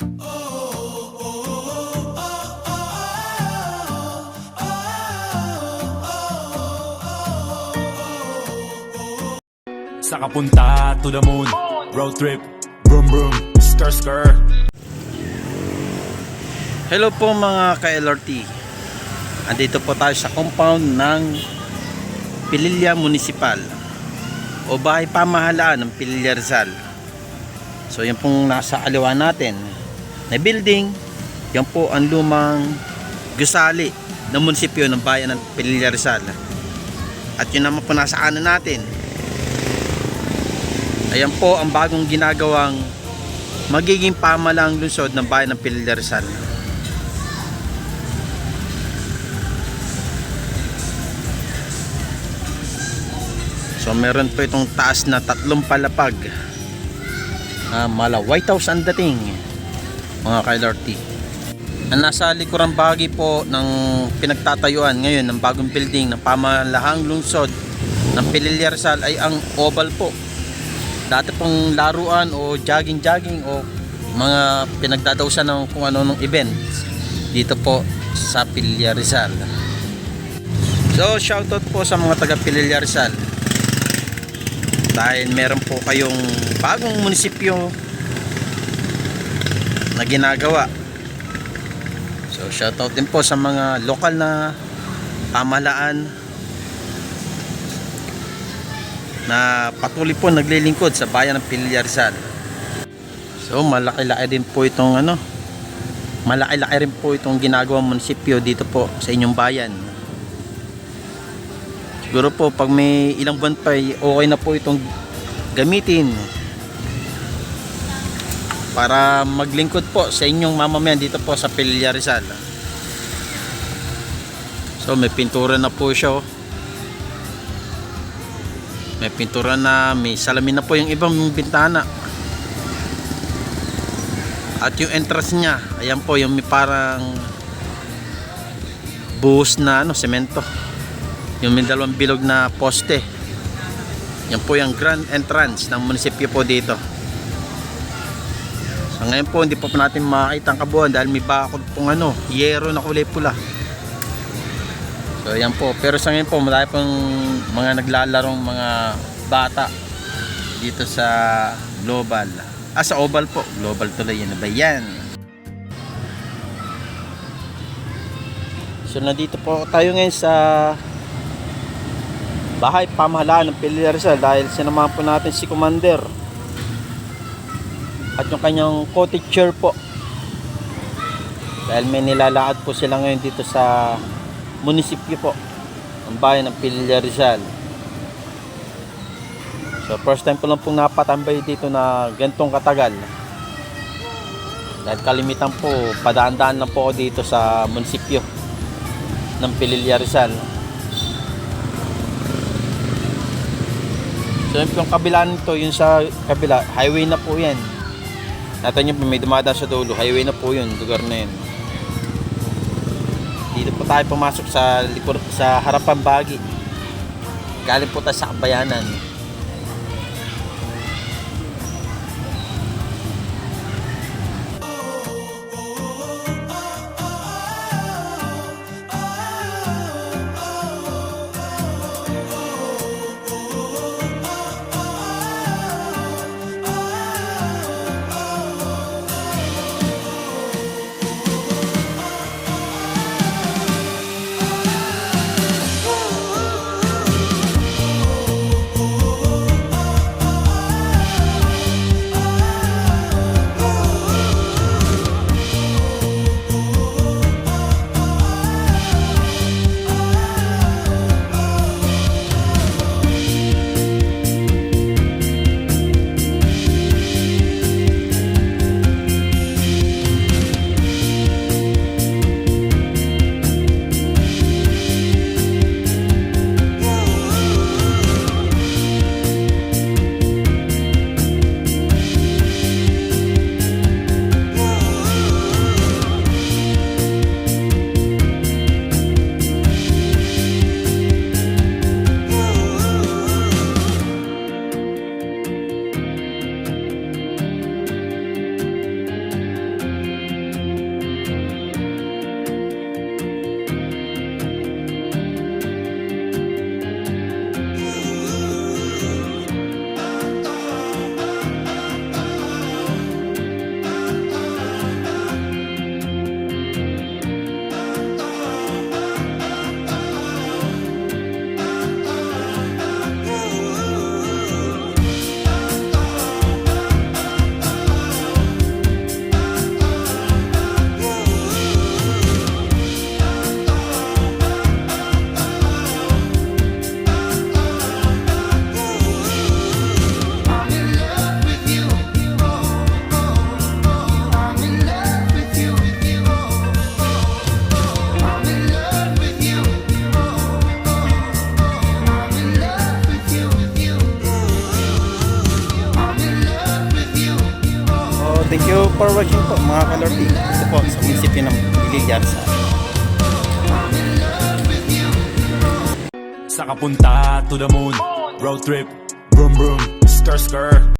Sa kapunta to the moon Road trip Vroom vroom Skr skr Hello po mga ka-LRT Andito po tayo sa compound ng Pililya Municipal o bahay pamahalaan ng Pililya Rizal. So yan pong nasa aliwa natin na building yan po ang lumang gusali ng munisipyo ng bayan ng Pililya Rizal. At yun naman po nasa kanan natin. Ayan po ang bagong ginagawang magiging pamalang lungsod ng bayan ng Pililya Rizal. So meron po itong taas na tatlong palapag. Ah, mala White House ang dating mga ka-LRT. Ang nasa likurang bahagi po ng pinagtatayuan ngayon ng bagong building ng pamalahang lungsod ng Pililya ay ang oval po. Dati pong laruan o jogging-jogging o mga pinagdadausan ng kung ano ng events dito po sa Pililya Rizal. So shoutout po sa mga taga Pililya Rizal dahil meron po kayong bagong munisipyo na ginagawa. So shoutout din po sa mga lokal na pamahalaan na patuloy po naglilingkod sa bayan ng Pililya Rizal. So malaki-laki din po itong ano malaki-laki rin po itong ginagawang munisipyo dito po sa inyong bayan. Siguro po pag may ilang buwan pa ay okay na po itong gamitin para maglingkod po sa inyong mamamayan dito po sa Pilya Rizal. So may pintura na po siya. oh. May pintura na, may salamin na po yung ibang bintana. At yung entrance niya, ayan po yung may parang buhos na ano, semento yung may dalawang bilog na poste yan po yung grand entrance ng munisipyo po dito so ngayon po hindi po pa natin makakita ang kabuuan dahil may bakod pong ano yero na kulay pula. So yan po. Pero sa ngayon po marami pong mga naglalarong mga bata dito sa global. Ah sa oval po. Global tuloy yan na ba yan? So nandito po tayo ngayon sa bahay pamahalaan ng Rizal dahil sinamahan po natin si Commander at yung kanyang co-teacher po. Dahil may nilalakad po sila ngayon dito sa munisipyo po. Ng bayan ng Pilila Rizal. So first time po lang pong napatambay dito na gantong katagal. Dahil kalimitan po padaan-daan lang po ako dito sa munisipyo ng Pilila Rizal. So yung kabila nito, yung sa kabila, highway na po yan. Natin yung may dumada sa dulo, highway na po yun, lugar na yun. Dito po tayo pumasok sa likod, sa harapan bagi. Galing po tayo sa kabayanan. Mga kalorti. Ito po sa munisipyo ng Iligan. Sa kapunta to the moon Road trip Brum brum Skr skr